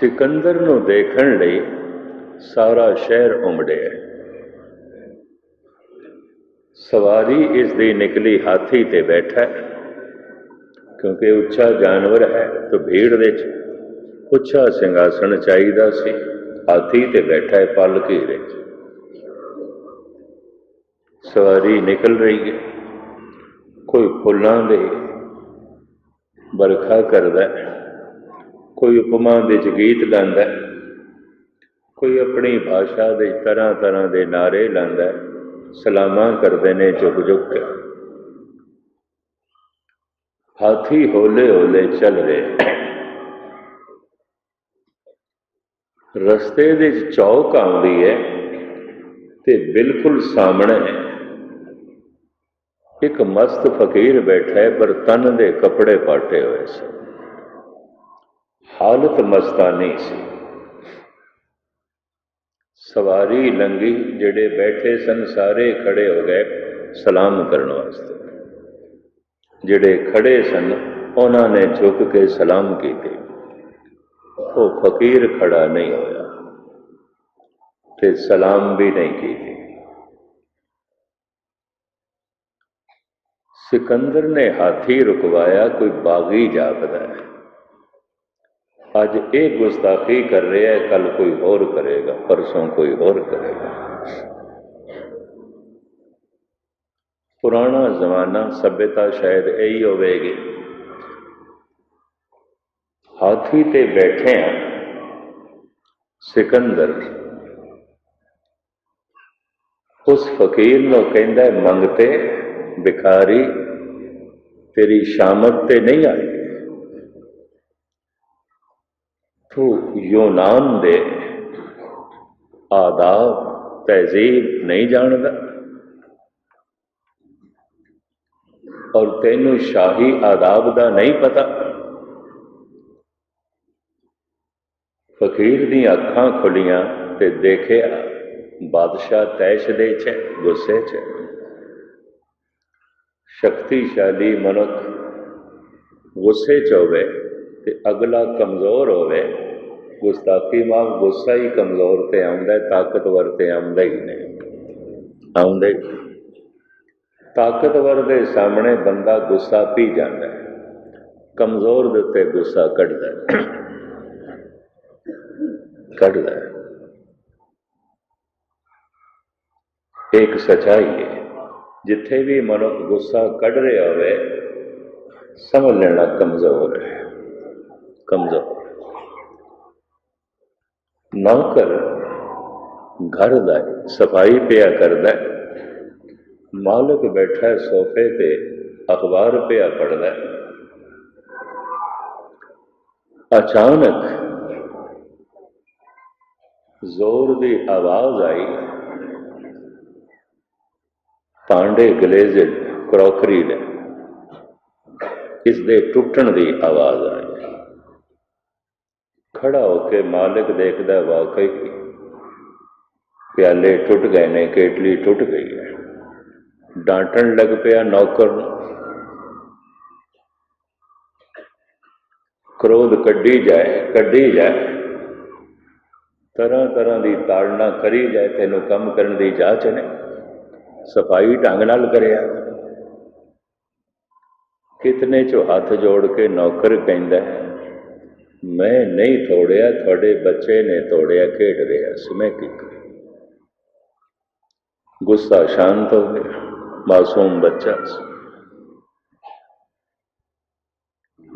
ਸਿਕੰਦਰ ਨੂੰ ਦੇਖਣ ਲਈ ਸਾਰਾ ਸ਼ਹਿਰ ਉਮੜਿਆ ਸਵਾਰੀ ਇਸ ਦੀ ਨਿਕਲੀ ਹਾਥੀ ਤੇ ਬੈਠਾ ਕਿਉਂਕਿ ਉੱਚਾ ਜਾਨਵਰ ਹੈ ਤਾਂ ਭੀੜ ਵਿੱਚ ਉੱਚਾ ਸਿੰਘਾਸਣ ਚਾਹੀਦਾ ਸੀ। ਹਾਥੀ ਤੇ ਬੈਠਾ ਹੈ ਪਲ ਘੇਰੇ 'ਚ ਸਵਾਰੀ ਨਿਕਲ ਰਹੀ ਹੈ। ਕੋਈ ਫੁੱਲਾਂ ਦੇ ਬਰਖਾ ਕਰਦਾ ਹੈ, ਕੋਈ ਉਪਮਾ ਦੇ ਚ ਗੀਤ ਗਾਉਂਦਾ ਕੋਈ ਆਪਣੀ ਭਾਸ਼ਾ ਦੇ ਤਰ੍ਹਾਂ ਤਰ੍ਹਾਂ ਦੇ ਨਾਰੇ ਲਾਉਂਦਾ ਸਲਾਮਾਂ ਕਰਦੇ ਨੇ ਝੁਕ ਝੁਕ ਕੇ। ਹਾਥੀ ਹੌਲੇ ਹੌਲੇ ਚੱਲ ਰਿਹਾ ਰਸਤੇ ਦੇ ਚੌਕ ਆਉਂਦੀ ਹੈ ਤੇ ਬਿਲਕੁਲ ਸਾਹਮਣੇ ਇੱਕ ਮਸਤ ਫਕੀਰ ਬੈਠਾ ਹੈ ਪਰ ਤਨ ਦੇ ਕੱਪੜੇ ਪਾਟੇ ਹੋਏ ਸੀ। ਹਾਲਤ ਮਸਤਾਨੀ ਸੀ। ਸਵਾਰੀ ਲੰਗੀ ਜਿਹੜੇ ਬੈਠੇ ਸਨ, ਸਾਰੇ ਖੜੇ ਹੋ ਗਏ ਸਲਾਮ ਕਰਨ ਵਾਸਤੇ। ਜਿਹੜੇ ਖੜੇ ਸਨ, ਉਹਨਾਂ ਨੇ ਝੁਕ ਕੇ ਸਲਾਮ ਕੀਤੇ। ਉਹ ਫਕੀਰ ਖੜਾ ਨਹੀਂ ਹੋਇਆ ਤੇ ਸਲਾਮ ਵੀ ਨਹੀਂ ਕੀਤੀ। ਸਿਕੰਦਰ ਨੇ ਹਾਥੀ ਰੁਕਵਾਇਆ, ਕੋਈ ਬਾਗੀ ਜਾਪਦਾ ਹੈ। ਅੱਜ ਇਹ ਗੁਸਤਾਖੀ ਕਰ ਰਿਹਾ ਹੈ ਕੱਲ ਕੋਈ ਹੋਰ ਕਰੇਗਾ ਪਰਸੋਂ ਕੋਈ ਹੋਰ ਕਰੇਗਾ ਪੁਰਾਣਾ ਜ਼ਮਾਨਾ ਸਭਿਅਤਾ ਸ਼ਾਇਦ ਇਹੀ ਹੋਵੇਗੀ ਹਾਥੀ ਤੇ ਬੈਠੇ ਆ ਸਿਕੰਦਰ ਉਸ ਫਕੀਰ ਨੂੰ ਕਹਿੰਦਾ ਹੈ, ਮੰਗਤੇ ਭਿਖਾਰੀ ਤੇਰੀ ਸ਼ਾਮਤ ਤੇ ਨਹੀਂ ਆਈ ਤੂੰ ਯੂਨਾਨ ਦੇ ਆਦਾਬ, ਤਹਿਜ਼ੀਬ ਨਹੀਂ ਜਾਣਦਾ। ਔਰ ਤੈਨੂੰ ਸ਼ਾਹੀ ਆਦਾਬ ਦਾ ਨਹੀਂ ਪਤਾ। ਫਕੀਰ ਦੀਆਂ ਅੱਖਾਂ ਖੁੱਲੀਆਂ ਤੇ ਦੇਖਿਆ ਬਾਦਸ਼ਾਹ ਤੈਸ਼ ਦੇ ਚ, ਗੁੱਸੇ ਚ। ਸ਼ਕਤੀਸ਼ਾਲੀ ਮਨੁੱਖ ਗੁੱਸੇ ਚ ਹੋਵੇ ਤੇ ਅਗਲਾ ਕਮਜ਼ੋਰ ਹੋਵੇ। ਗੁਸਤਾਖੀ ਮਾਂ ਗੁੱਸਾ ਹੀ ਕਮਜ਼ੋਰ ਤੇ ਆਉਂਦਾ ਤਾਕਤਵਰ ਤੇ ਆਉਂਦਾ ਹੀ ਨਹੀਂ। ਆਉਂਦਾ ਤਾਕਤਵਰ ਦੇ ਸਾਹਮਣੇ ਬੰਦਾ ਗੁੱਸਾ ਪੀ ਜਾਂਦਾ ਹੈ। ਕਮਜ਼ੋਰ ਦੇ ਉੱਤੇ ਗੁੱਸਾ ਕੱਢਦਾ ਹੈ। ਕੱਢਦਾ ਹੈ। ਇੱਕ ਸਚਾਈ ਹੈ। ਜਿੱਥੇ ਵੀ ਮਨੁੱਖ ਗੁੱਸਾ ਕੱਢ ਰਿਹਾ ਹੋਵੇ, ਸਮਝ ਲੈਣਾ ਕਮਜ਼ੋਰ ਹੈ। ਕਮਜ਼ੋਰ। ਨੌਕਰ ਘਰ ਦਾ ਸਫ਼ਾਈ ਪਿਆ ਕਰਦਾ ਮਾਲਕ ਬੈਠਾ ਹੈ ਸੋਫੇ ਤੇ, ਅਖਬਾਰ ਪਿਆ ਪੜਦਾ ਅਚਾਨਕ ਜ਼ੋਰ ਦੀ ਆਵਾਜ਼ ਆਈ। ਭਾਂਡੇ ਗਲੇਜ਼ਡ ਕਰੋਕਰੀ ਦੇ ਇਸ ਦੇ ਟੁੱਟਣ ਦੀ ਆਵਾਜ਼ ਆਈ। ਖੜਾ ਹੋ ਕੇ ਮਾਲਕ ਦੇਖਦਾ ਵਾਕਈ ਪਿਆਲੇ ਟੁੱਟ ਗਏ ਨੇ ਕੇਟਲੀ ਟੁੱਟ ਗਈ ਹੈ। ਡਾਂਟਣ ਲੱਗ ਪਿਆ ਨੌਕਰ ਨੂੰ। ਕ੍ਰੋਧ ਕੱਢੀ ਜਾਏ ਕੱਢੀ ਜਾਏ। ਤਰ੍ਹਾਂ ਤਰ੍ਹਾਂ ਦੀ ਤਾੜਨਾ ਕਰੀ ਜਾਏ ਤੈਨੂੰ ਕੰਮ ਕਰਨ ਦੀ ਜਾਚ ਨੇ। ਸਫ਼ਾਈ ਢੰਗ ਨਾਲ ਕਰਿਆ ਕਿਤਨੇ ਚੋਂ ਹੱਥ ਜੋੜ ਕੇ ਨੌਕਰ ਕਹਿੰਦਾ ਹੈ, ਮੈਂ ਨਹੀਂ ਤੋੜਿਆ, ਤੁਹਾਡੇ ਬੱਚੇ ਨੇ ਤੋੜਿਆ, ਖੇਡ ਰਿਹਾ ਸੀ। ਮੈਂ ਕੀ ਕਰਾਂ ਗੁੱਸਾ ਸ਼ਾਂਤ ਹੋ ਗਿਆ। ਮਾਸੂਮ ਬੱਚਾ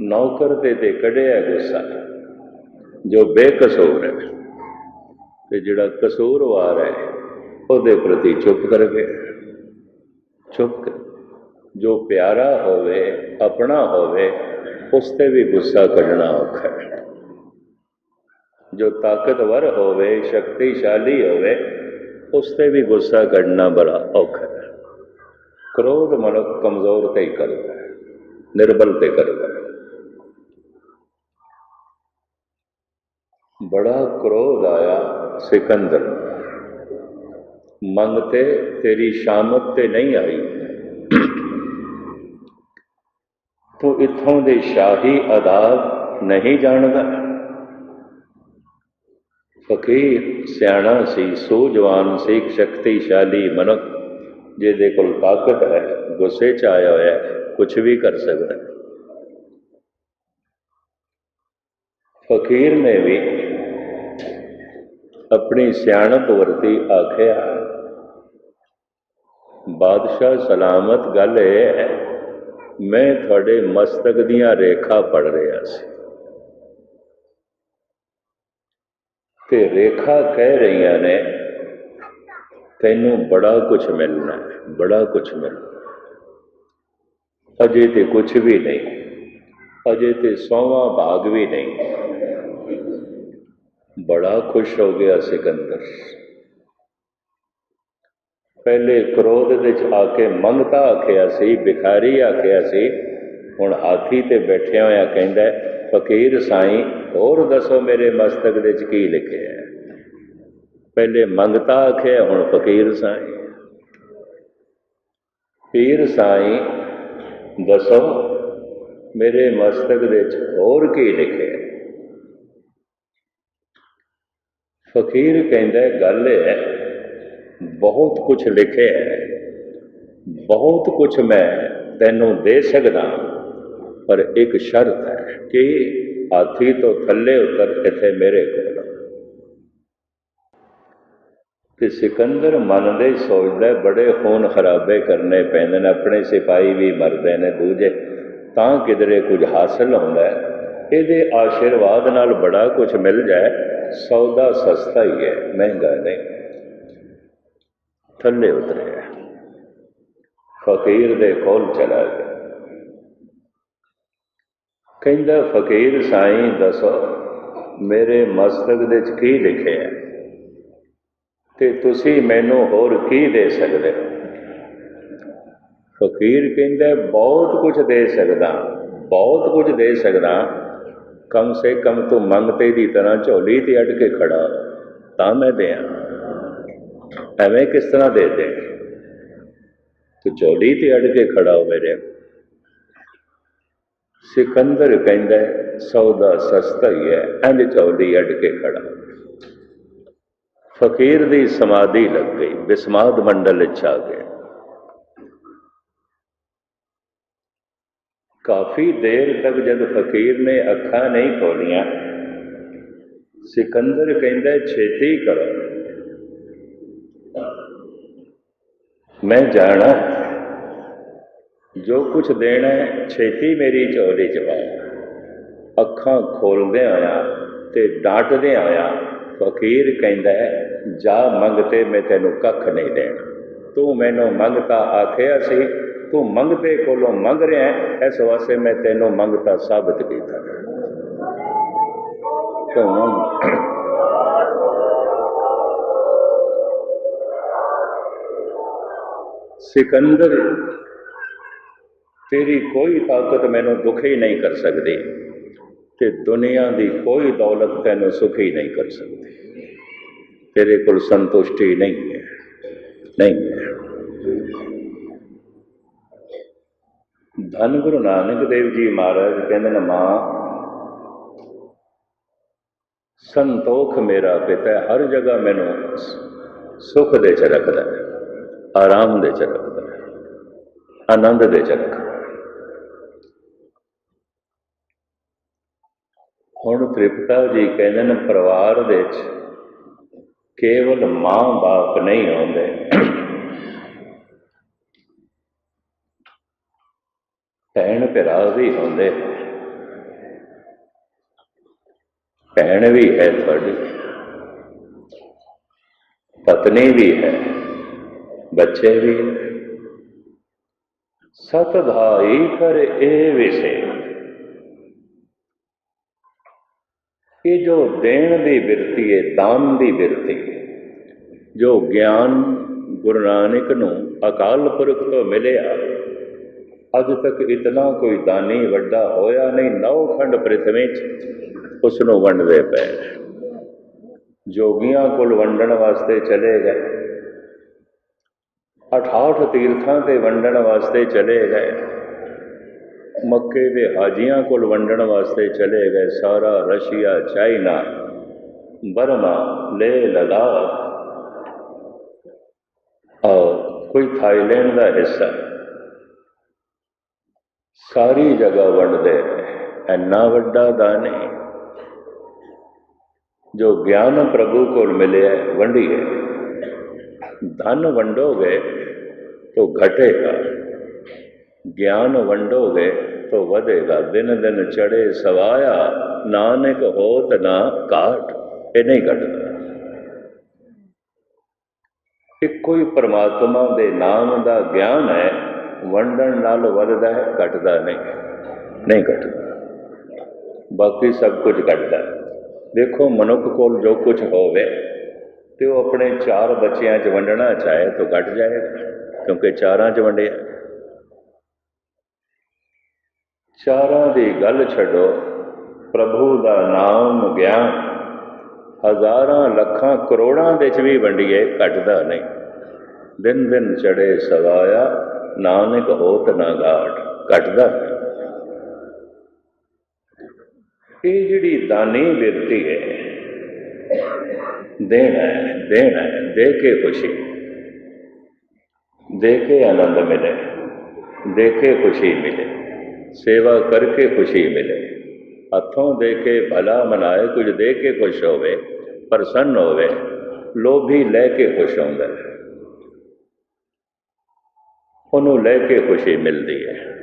ਨੌਕਰ ਤੇ ਤੇ ਕਢਿਆ ਗੁੱਸਾ। ਜੋ ਬੇਕਸੂਰ ਹੈ। ਤੇ ਜਿਹੜਾ ਕਸੂਰਵਾਰ ਹੈ, ਉਹਦੇ ਪ੍ਰਤੀ ਚੁੱਪ ਕਰ ਗਏ ਚੁੱਪ ਜੋ ਪਿਆਰਾ ਹੋਵੇ, ਆਪਣਾ ਹੋਵੇ, ਉਸ ਤੇ ਵੀ ਗੁੱਸਾ ਕੱਢਣਾ ਔਖਾ ਹੈ। ਜੋ ਤਾਕਤਵਰ ਹੋਵੇ, ਸ਼ਕਤੀਸ਼ਾਲੀ ਹੋਵੇ, ਉਸ ਤੇ ਵੀ ਗੁੱਸਾ ਕੱਢਣਾ ਬੜਾ ਔਖਾ ਹੈ। ਕ੍ਰੋਧ ਮਨੁੱਖ ਕਮਜ਼ੋਰ ਤੇ ਹੀ ਕਰਦਾ ਹੈ, ਨਿਰਬਲ ਤੇ ਕਰਦਾ ਹੈ। ਬੜਾ ਕ੍ਰੋਧ ਆਇਆ ਸਿਕੰਦਰ ਨੂੰ। ਮੰਗਤੇ ਤੇਰੀ ਸ਼ਾਮਤ ਤੇ ਨਹੀਂ ਆਈ। ਤੂੰ ਇਥੋਂ ਦੇ ਸ਼ਾਹੀ ਆਦਾਬ ਨਹੀਂ ਜਾਣਦਾ। ਫਕੀਰ, ਸਿਆਣਾ ਸੀ, ਸੂਝਵਾਨ ਸੀ, ਸ਼ਕਤੀਸ਼ਾਲੀ ਮਨੁੱਖ, ਜਿਹਦੇ ਕੋਲ ਤਾਕਤ ਹੈ, ਗੁੱਸੇ 'ਚ ਆਇਆ ਹੋਇਆ ਹੈ ਕੁਝ ਵੀ ਕਰ ਸਕਦਾ ਹੈ। ਫਕੀਰ ਨੇ ਵੀ ਆਪਣੀ ਸਿਆਣਪ ਵਰਤੀ ਆਖਿਆ, ਬਾਦਸ਼ਾਹ, ਸਲਾਮਤ ਗੱਲ ਇਹ ਹੈ, ਮੈਂ ਤੁਹਾਡੇ ਮਸਤਕ ਦੀਆਂ ਰੇਖਾ ਪੜ ਰਿਹਾ ਸੀ। ਤੇ ਰੇਖਾ ਕਹਿ ਰਹੀਆਂ ਨੇ, ਤੈਨੂੰ ਬੜਾ ਕੁਝ ਮਿਲਣਾ ਹੈ, ਬੜਾ ਕੁਝ ਮਿਲਣਾ ਅਜੇ ਤੇ ਕੁਝ ਵੀ ਨਹੀਂ, ਅਜੇ ਤੇ ਸੋਵਾ ਭਾਗ ਵੀ ਨਹੀਂ। ਬੜਾ ਖੁਸ਼ ਹੋ ਗਿਆ ਸਿਕੰਦਰ। ਪਹਿਲੇ ਕ੍ਰੋਧ ਵਿੱਚ ਆ ਕੇ ਮੰਗਤਾ ਆਖਿਆ ਸੀ, ਭਿਖਾਰੀ ਆਖਿਆ ਸੀ, ਹੁਣ ਹਾਥੀ ਤੇ ਬੈਠਿਆ ਹੋਇਆ ਕਹਿੰਦਾ ਫਕੀਰ ਸਾਈਂ ਹੋਰ ਦੱਸੋ ਮੇਰੇ ਮਸਤਕ ਵਿੱਚ ਕੀ ਲਿਖਿਆ ਹੈ? ਪਹਿਲੇ ਮੰਗਤਾ ਆਖਿਆ ਹੁਣ ਫਕੀਰ ਸਾਈਂ। ਪੀਰ ਸਾਈਂ, ਦੱਸੋ ਮੇਰੇ ਮਸਤਕ ਵਿੱਚ ਹੋਰ ਕੀ ਲਿਖਿਆ ਫਕੀਰ ਕਹਿੰਦਾ, ਗੱਲ ਇਹ ਹੈ, ਬਹੁਤ ਕੁਝ ਲਿਖਿਆ ਹੈ। ਬਹੁਤ ਕੁਝ ਮੈਂ ਤੈਨੂੰ ਦੇ ਸਕਦਾ ਪਰ ਇੱਕ ਸ਼ਰਤ ਹੈ ਕਿ ਹਾਥੀ ਤੋਂ ਥੱਲੇ ਉਤਰ ਇੱਥੇ ਮੇਰੇ ਕੋਲ ਕਿ ਸਿਕੰਦਰ ਮਨ ਦੇ ਸੋਚਦਾ, ਬੜੇ ਖੂਨ ਖਰਾਬੇ ਕਰਨੇ ਪੈਂਦੇ ਨੇ, ਆਪਣੇ ਸਿਪਾਹੀ ਵੀ ਮਰਦੇ ਨੇ ਦੂਜੇ, ਤਾਂ ਕਿਧਰੇ ਕੁਝ ਹਾਸਲ ਹੁੰਦਾ ਇਹਦੇ ਆਸ਼ੀਰਵਾਦ ਨਾਲ ਬੜਾ ਕੁਝ ਮਿਲ ਜਾਏ, ਸੌਦਾ ਸਸਤਾ ਹੀ ਹੈ, ਮਹਿੰਗਾ ਨਹੀਂ। ਥੱਲੇ ਉਤਰਿਆ। ਫਕੀਰ ਦੇ ਕੋਲ ਚਲਾ ਗਿਆ। ਕਹਿੰਦਾ, ਫਕੀਰ ਸਾਈਂ, ਦੱਸੋ, ਮੇਰੇ ਮਸਤਕ ਦੇ ਵਿੱਚ ਕੀ ਲਿਖਿਆ ਹੈ? ਤੇ ਤੁਸੀਂ ਮੈਨੂੰ ਹੋਰ ਕੀ ਦੇ ਸਕਦੇ ਹੋ? ਫਕੀਰ ਕਹਿੰਦਾ, ਬਹੁਤ ਕੁਝ ਦੇ ਸਕਦਾ, ਬਹੁਤ ਕੁਝ ਦੇ ਸਕਦਾ। ਕਮ ਸੇ ਕਮ ਤੂੰ ਮੰਗਤੇ ਦੀ ਤਰ੍ਹਾਂ ਝੋਲੀ ਤੇ ਅੜ ਕੇ ਖੜਾ ਤਾਂ ਮੈਂ ਦਿਆਂ। ਐਵੇਂ ਕਿਸ ਤਰ੍ਹਾਂ ਦੇ ਦੇ? ਤੂੰ ਝੋਲੀ ਤੇ ਅੜ ਕੇ ਖੜਾ ਹੋ ਮੇਰੇ ਸਿਕੰਦਰ ਕਹਿੰਦਾ ਸੌਦਾ ਸਸਤਾ ਹੀ ਹੈ ਇੰਜ ਚੌਲੀ ਅੱਡ ਕੇ ਖੜਾ ਫਕੀਰ ਦੀ ਸਮਾਧੀ ਲੱਗ ਗਈ, ਬਿਸਮਾਦ ਮੰਡਲ ਚ ਆ ਗਏ ਕਾਫੀ ਦੇਰ ਤੱਕ ਜਦ ਫਕੀਰ ਨੇ ਅੱਖਾਂ ਨਹੀਂ ਖੋਲੀਆਂ, ਸਿਕੰਦਰ ਕਹਿੰਦਾ ਛੇਤੀ ਕਰੋ। ਮੈਂ ਜਾਣਾ। ਜੋ ਕੁਛ ਦੇਣਾ ਛੇਤੀ ਮੇਰੀ ਝੋਲੀ ਚ ਪਾ ਅੱਖਾਂ ਖੋਲਦੇ ਆਇਆ ਤੇ ਡਾਂਟਦੇ ਆਇਆ ਫਕੀਰ ਕਹਿੰਦਾ ਹੈ, ਜਾ ਮੰਗਤੇ ਮੈਂ ਤੈਨੂੰ ਕੱਖ ਨਹੀਂ ਦੇਣਾ। ਤੂੰ ਮੈਨੂੰ ਮੰਗਤਾ ਆਖਿਆ ਸੀ ਤੂੰ ਮੰਗਤੇ ਕੋਲੋਂ ਮੰਗ ਰਿਹਾ ਇਸ ਵਾਸਤੇ ਮੈਂ ਤੈਨੂੰ ਮੰਗਤਾ ਸਾਬਤ ਕੀਤਾ। ਤੂੰ ਸਿਕੰਦਰ ਤੇਰੀ ਕੋਈ ਤਾਕਤ ਮੈਨੂੰ ਦੁਖੀ ਨਹੀਂ ਕਰ ਸਕਦੀ ਤੇ ਦੁਨੀਆ ਦੀ ਕੋਈ ਦੌਲਤ ਤੈਨੂੰ ਸੁਖੀ ਨਹੀਂ ਕਰ ਸਕਦੀ। ਤੇਰੇ ਕੋਲ ਸੰਤੁਸ਼ਟੀ ਨਹੀਂ ਹੈ ਨਹੀਂ ਹੈ। ਧੰਨ ਗੁਰੂ ਨਾਨਕ ਦੇਵ ਜੀ ਮਹਾਰਾਜ ਕਹਿੰਦੇ ਨੇ, ਮਾਂ, ਸੰਤੋਖ ਮੇਰਾ ਪਿਤਾ ਹਰ ਜਗ੍ਹਾ ਮੈਨੂੰ ਸੁਖ ਦੇ ਚ ਰੱਖਦਾ ਆਰਾਮ ਦੇ ਚ ਰੱਖਦਾ ਹੈ, ਆਨੰਦ ਦੇ ਚ ਰੱਖਦਾ ਹੈ ਹੁਣ ਤ੍ਰਿਪਤਾ ਜੀ ਕਹਿੰਦੇ ਨੇ ਪਰਿਵਾਰ ਦੇ ਵਿੱਚ ਕੇਵਲ ਮਾਂ ਬਾਪ ਨਹੀਂ ਹੁੰਦੇ ਭੈਣ ਭਰਾ ਵੀ ਹੁੰਦੇ ਭੈਣ ਵੀ ਹੈ ਤੁਹਾਡੀ। ਪਤਨੀ ਵੀ ਹੈ। ਬੱਚੇ ਵੀ ਨੇ। ਸਤ ਭਾਈ ਕਰ ਇਹ ਵਿਸੇ। ਇਹ ਜੋ ਦੇਣ ਦੀ ਬਿਰਤੀ ਹੈ ਦਾਨ ਦੀ ਬਿਰਤੀ ਹੈ ਜੋ ਗਿਆਨ ਗੁਰੂ ਨਾਨਕ ਨੂੰ ਅਕਾਲ ਪੁਰਖ ਤੋਂ ਮਿਲਿਆ, ਅੱਜ ਤੱਕ ਇਤਨਾ ਕੋਈ ਦਾਨੀ ਵੱਡਾ ਹੋਇਆ ਨਹੀਂ, ਨੌ ਖੰਡ ਪ੍ਰਿਥਵੀ ਚ ਉਸ ਨੂੰ ਵੰਡਦੇ ਪਏ। ਜੋਗੀਆਂ ਕੋਲ ਵੰਡਣ ਵਾਸਤੇ ਚਲੇ ਗਏ। 68 ਤੀਰਥਾਂ ਤੇ ਵੰਡਣ ਵਾਸਤੇ ਚਲੇ ਗਏ। ਮੱਕੇ ਦੇ ਹਾਜੀਆਂ ਕੋਲ ਵੰਡਣ ਵਾਸਤੇ ਚਲੇ ਗਏ ਸਾਰਾ ਰਸ਼ੀਆ ਚਾਈਨਾ बर्मा ले लद्दाख और कोई थाईलैंड का हिस्सा ਸਾਰੀ ਜਗ੍ਹਾ ਵੰਡਦੇ ਰਹੇ ਇੰਨਾ ਵੱਡਾ ਦਾਨ ਹੈ ਜੋ ਗਿਆਨ ਪ੍ਰਭੂ ਕੋਲ ਮਿਲਿਆ ਹੈ, ਵੰਡੀਏ ਧਨ ਵੰਡੋਗੇ तो घटेगा ज्ञान वंडोगे तो ਵਧੇਗਾ ਦਿਨ ਦਿਨ ਚੜੇ ਸਵਾਇਆ ਨਾਨਕ ਹੋਤ ਨਾ ਕਾਟ ਇਹ ਨਹੀਂ ਘਟਦਾ ਇੱਕੋ ਹੀ ਪਰਮਾਤਮਾ ਦੇ ਨਾਮ ਦਾ ਗਿਆਨ ਹੈ ਵੰਡਣ ਨਾਲ ਵੱਧਦਾ ਹੈ ਘਟਦਾ ਨਹੀਂ ਨਹੀਂ ਘਟਦਾ ਬਾਕੀ ਸਭ ਕੁਝ ਘਟਦਾ ਹੈ ਦੇਖੋ ਮਨੁੱਖ ਕੋਲ ਜੋ ਕੁਝ ਹੋਵੇ ਤੇ ਉਹ ਆਪਣੇ ਚਾਰ ਬੱਚਿਆਂ 'ਚ ਵੰਡਣਾ ਚਾਹੇ ਤਾਂ ਘਟ ਜਾਏਗਾ ਕਿਉਂਕਿ ਚਾਰਾਂ 'ਚ ਵੰਡਿਆ ਚਾਰਾਂ ਦੀ ਗੱਲ ਛੱਡੋ, ਪ੍ਰਭੂ ਦਾ ਨਾਮ ਗਿਆਨ ਹਜ਼ਾਰਾਂ ਲੱਖਾਂ ਕਰੋੜਾਂ ਦੇ 'ਚ ਵੀ ਵੰਡੀਏ, ਘਟਦਾ ਨਹੀਂ। ਦਿਨ ਦਿਨ ਚੜੇ ਸਵਾਇਆ, ਨਾਨਕ ਹੋਤ ਨਾ ਘਾਟ ਘਟਦਾ ਇਹ ਜਿਹੜੀ ਦਾਨੀ ਬਿਰਤੀ ਹੈ, ਦੇਣਾ ਹੈ ਦੇਣਾ ਹੈ, ਦੇ ਕੇ ਖੁਸ਼ੀ, ਦੇ ਕੇ ਆਨੰਦ ਮਿਲੇ, ਦੇ ਕੇ ਖੁਸ਼ੀ ਮਿਲੇ। ਸੇਵਾ ਕਰਕੇ ਖੁਸ਼ੀ ਮਿਲੇ। ਹੱਥੋਂ ਦੇ ਕੇ ਭਲਾ ਮਨਾਏ, ਕੁਝ ਦੇ ਕੇ ਖੁਸ਼ ਹੋਵੇ, ਪ੍ਰਸੰਨ ਹੋਵੇ, ਲੋਭੀ ਲੈ ਕੇ ਖੁਸ਼ ਹੁੰਦਾ ਹੈ। ਉਹਨੂੰ ਲੈ ਕੇ ਖੁਸ਼ੀ ਮਿਲਦੀ ਹੈ।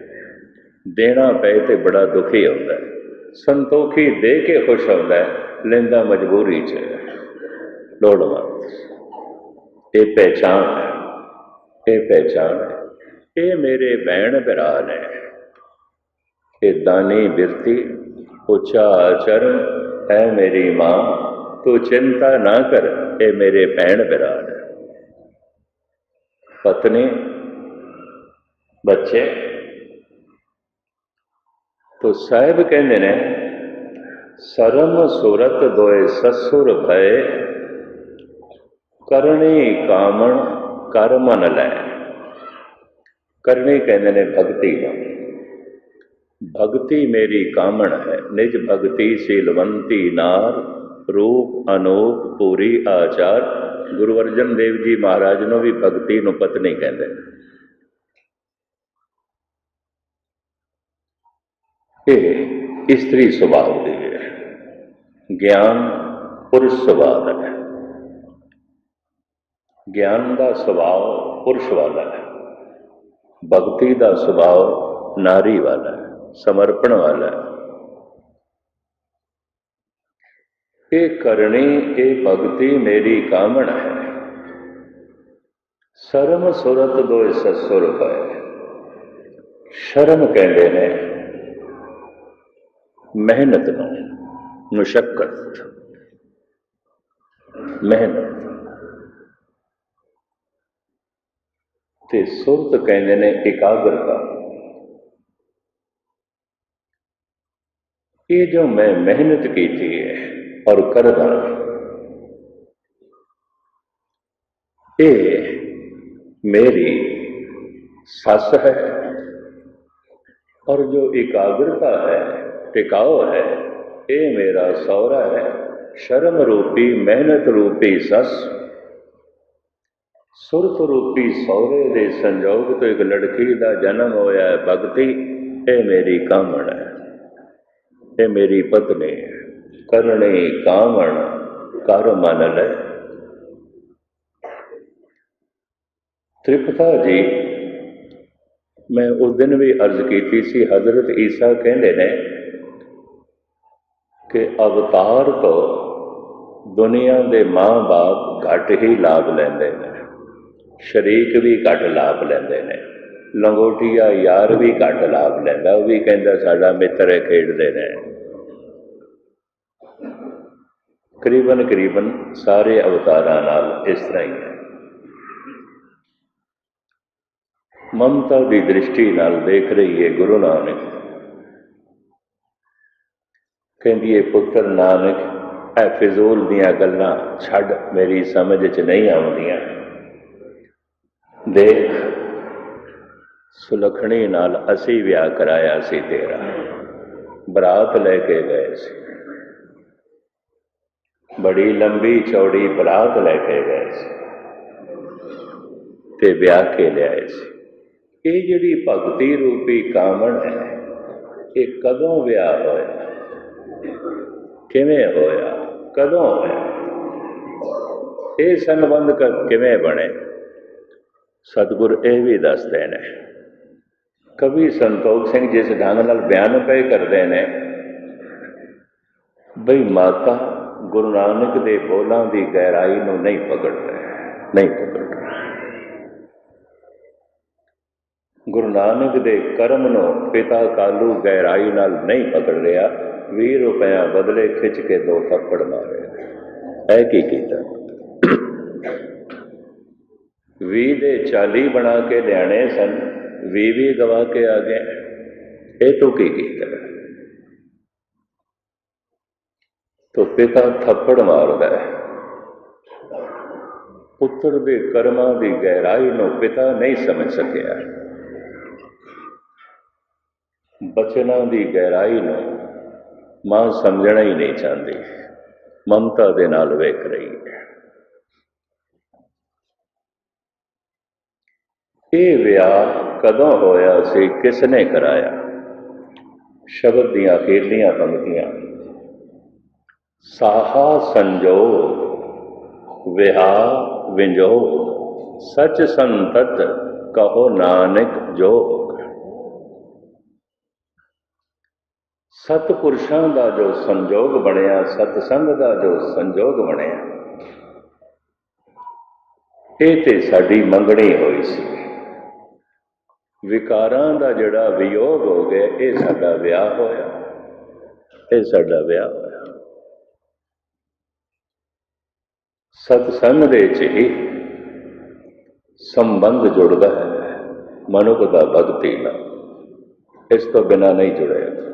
ਦੇਣਾ ਪਏ ਤੇ ਬੜਾ ਦੁਖੀ ਹੁੰਦਾ ਹੈ। ਸੰਤੋਖੀ ਦੇ ਕੇ ਖੁਸ਼ ਹੁੰਦਾ ਹੈ, ਲੈਂਦਾ ਮਜਬੂਰੀ 'ਚ ਲੋੜਵੰਦ, ਇਹ ਪਹਿਚਾਨ ਹੈ, ਇਹ ਪਹਿਚਾਨ ਹੈ। ਇਹ ਮੇਰੇ ਭੈਣ ਭਰਾ ਨੇ ਇਹ ਦਾਨੀ ਬਿਰਤੀ ਉੱਚਾ ਆਚਰਨ ਹੈ ਮੇਰੀ ਮਾਂ ਤੂੰ ਚਿੰਤਾ ਨਾ ਕਰ ਇਹ ਮੇਰੇ ਭੈਣ ਭਰਾ ਨੇ ਪਤਨੀ ਬੱਚੇ ਤੋ ਸਾਹਿਬ ਕਹਿੰਦੇ ਨੇ ਸਰਮ ਸੁਰਤ ਦੋਏ ਸਸੁਰ ਭਏ ਕਰਨੀ ਕਾਮਣ ਕਰ ਮਨ ਲੈ ਕਰਨੀ ਕਹਿੰਦੇ ਨੇ ਭਗਤੀ ਦਾ ਭਗਤੀ ਮੇਰੀ ਕਾਮਣ ਹੈ, ਨਿਜ ਭਗਤੀ ਸੀਲਵੰਤੀ ਨਾਰ, ਰੂਪ ਅਨੂਪ ਪੂਰੀ ਆਚਾਰ। ਗੁਰੂ ਅਰਜਨ ਦੇਵ ਜੀ ਮਹਾਰਾਜ ਨੂੰ ਵੀ ਭਗਤੀ ਨੂੰ ਪਤਨੀ ਕਹਿੰਦੇ ਇਹ ਇਸਤਰੀ ਸੁਭਾਅ ਦੀ ਹੈ। ਗਿਆਨ ਪੁਰਸ਼ ਸੁਭਾਅ ਦਾ ਹੈ। ਗਿਆਨ ਦਾ ਸੁਭਾਅ ਪੁਰਸ਼ ਵਾਲਾ ਹੈ। ਭਗਤੀ ਦਾ ਸੁਭਾਅ ਨਾਰੀ ਵਾਲਾ ਹੈ। ਸਮਰਪਣ ਵਾਲਾ ਹੈ। ਇਹ ਕਰਨੀ, ਇਹ ਭਗਤੀ ਮੇਰੀ ਕਾਮਣ ਹੈ। ਸਰਮ ਸੁਰਤ ਦੋਇ ਸਸੁਰ ਪਏ। ਸ਼ਰਮ ਕਹਿੰਦੇ ਨੇ, ਮਿਹਨਤ ਨੂੰ ਮੁਸ਼ਕਲ ਮਿਹਨਤ। ਤੇ ਸੁਰਤ ਕਹਿੰਦੇ ਨੇ ਇਕਾਗਰਤਾ। ਇਹ ਜੋ ਮੈਂ ਮਿਹਨਤ ਕੀਤੀ ਹੈ ਔਰ ਕਰਦਾ ਇਹ ਮੇਰੀ ਸੱਸ ਹੈ ਔਰ ਜੋ ਇਕਾਗਰਤਾ ਹੈ, ਟਿਕਾਓ ਹੈ, ਇਹ ਮੇਰਾ ਸਹੁਰਾ ਹੈ, ਸ਼ਰਮ ਰੂਪੀ, ਮਿਹਨਤ ਰੂਪੀ ਸੱਸ, ਸੁਰਤ ਰੂਪੀ ਸਹੁਰੇ ਦੇ ਸੰਜੋਗ ਤੋਂ ਇੱਕ ਲੜਕੀ ਦਾ ਜਨਮ ਹੋਇਆ ਹੈ, ਭਗਤੀ, ਇਹ ਮੇਰੀ ਕਾਮਣ ਹੈ ਇਹ ਮੇਰੀ ਪਤਨੀ ਹੈ ਕਰਨੇ ਕਾਮਣ ਕਰ ਮਨ ਲੈ। ਤ੍ਰਿਪਤਾ ਜੀ, ਮੈਂ ਉਸ ਦਿਨ ਵੀ ਅਰਜ਼ ਕੀਤੀ ਸੀ, ਹਜ਼ਰਤ ਈਸਾ ਕਹਿੰਦੇ ਨੇ ਕਿ ਅਵਤਾਰ ਤੋਂ ਦੁਨੀਆ ਦੇ ਮਾਂ-ਬਾਪ ਘੱਟ ਹੀ ਲਾਭ ਲੈਂਦੇ ਨੇ, ਸ਼ਰੀਕ ਵੀ ਘੱਟ ਲਾਭ ਲੈਂਦੇ ਨੇ। ਲੰਗੋਟੀਆ ਯਾਰ ਵੀ ਘੱਟ ਲਾਭ ਲੈਂਦਾ, ਉਹ ਵੀ ਕਹਿੰਦਾ ਸਾਡਾ ਮਿੱਤਰ ਹੈ ਖੇਡਦੇ ਨੇ। ਕਰੀਬਨ ਕਰੀਬਨ ਸਾਰੇ ਅਵਤਾਰਾਂ ਨਾਲ ਇਸ ਤਰ੍ਹਾਂ ਹੀ ਹੈ। ਮਮਤਾ ਦੀ ਦ੍ਰਿਸ਼ਟੀ ਨਾਲ ਦੇਖ ਰਹੀ ਹੈ ਗੁਰੂ ਨਾਨਕ। ਕਹਿੰਦੀ ਹੈ, ਪੁੱਤਰ ਨਾਨਕ, ਇਹ ਫਿਜ਼ੂਲ ਦੀਆਂ ਗੱਲਾਂ ਛੱਡ, ਮੇਰੀ ਸਮਝ 'ਚ ਨਹੀਂ ਆਉਂਦੀਆਂ। ਦੇਖ ਸੁਲਖਣੀ ਨਾਲ ਅਸੀਂ ਵਿਆਹ ਕਰਾਇਆ ਸੀ ਤੇਰਾ। ਬਰਾਤ ਲੈ ਕੇ ਗਏ ਸੀ। ਬੜੀ ਲੰਬੀ ਚੌੜੀ ਬਰਾਤ ਲੈ ਕੇ ਗਏ ਸੀ। ਤੇ ਵਿਆਹ ਕੇ ਲਿਆਏ ਸੀ। ਇਹ ਜਿਹੜੀ ਭਗਤੀ ਰੂਪੀ ਕਾਮਣ ਹੈ, ਇਹ ਕਦੋਂ ਵਿਆਹ ਹੋਇਆ? ਕਿਵੇਂ ਹੋਇਆ? ਕਦੋਂ ਹੋਇਆ? ਇਹ ਸੰਬੰਧ ਕ- ਕਿਵੇਂ ਬਣੇ? ਸਤਿਗੁਰ ਇਹ ਵੀ ਦੱਸਦੇ ਨੇ ਕਵੀ ਸੰਤੋਖ ਸਿੰਘ ਜਿਸ ਢੰਗ ਨਾਲ ਬਿਆਨ ਪਏ ਕਰਦੇ ਨੇ, ਬਈ ਮਾਤਾ ਗੁਰੂ ਨਾਨਕ ਦੇ ਬੋਲਾਂ ਦੀ ਗਹਿਰਾਈ ਨੂੰ ਨਹੀਂ ਪਕੜ ਰਿਹਾ, ਨਹੀਂ ਪਕੜ ਗੁਰੂ ਨਾਨਕ ਦੇ ਕਰਮ ਨੂੰ ਪਿਤਾ ਕਾਲੂ ਗਹਿਰਾਈ ਨਾਲ ਨਹੀਂ ਪਕੜ ਰਿਹਾ 20 ਰੁਪਇਆ ਬਦਲੇ ਖਿੱਚ ਕੇ ਦੋ ਥੱਪੜ ਮਾਰੇ। ਐ ਕੀ ਕੀਤਾ? 20 ਦੇ 40 ਬਣਾ ਕੇ ਲਿਆਣੇ ਸਨ। 20 ਵੀ ਗਵਾ ਕੇ ਆ ਗਏ ਇਹ ਤੋਂ ਕੀ ਕੀਤਾ? ਤੋ ਪਿਤਾ ਥੱਪੜ ਮਾਰਦਾ ਹੈ। ਪੁੱਤਰ ਦੇ ਕਰਮਾਂ ਦੀ ਗਹਿਰਾਈ ਨੂੰ ਪਿਤਾ ਨਹੀਂ ਸਮਝ ਸਕਿਆ। ਬਚਨਾਂ ਦੀ ਗਹਿਰਾਈ ਨੂੰ ਮਾਂ ਸਮਝਣਾ ਹੀ ਨਹੀਂ ਚਾਹੁੰਦੀ। ਮਮਤਾ ਦੇ ਨਾਲ ਵੇਖ ਰਹੀ ਹੈ। ਇਹ ਵਿਆਹ ਕਦੋਂ ਹੋਇਆ ਸੀ ਕਿਸ ਨੇ ਕਰਾਇਆ? ਸ਼ਬਦ ਦੀਆਂ ਅਖੀਰਲੀਆਂ ਪੰਕਤੀਆਂ ਸਾਹਾ ਸੰਜੋਗ ਵਿਆਹ ਵਿੰਜੋਗ, ਸਚ ਸੰਤਤ ਕਹੋ ਨਾਨਕ ਜੋ ਸਤਪੁਰਸ਼ਾਂ ਦਾ ਜੋ ਸੰਜੋਗ ਬਣਿਆ, ਸਤਸੰਗ ਦਾ ਜੋ ਸੰਜੋਗ ਬਣਿਆ, ਇਹ ਤੇ ਸਾਡੀ ਮੰਗਣੀ ਹੋਈ ਸੀ। ਵਿਕਾਰਾਂ ਦਾ ਜਿਹੜਾ ਵਿਯੋਗ ਹੋ ਗਿਆ, ਇਹ ਸਾਡਾ ਵਿਆਹ ਹੋਇਆ। ਇਹ ਸਾਡਾ ਵਿਆਹ ਹੋਇਆ। ਸਤਸੰਗ ਦੇ ਵਿੱਚ ਹੀ ਸੰਬੰਧ ਜੁੜਦਾ ਹੈ। ਮਨੁੱਖ ਦਾ ਭਗਤੀ ਨਾਲ। ਇਸ ਤੋਂ ਬਿਨਾ ਨਹੀਂ ਜੁੜੇਗਾ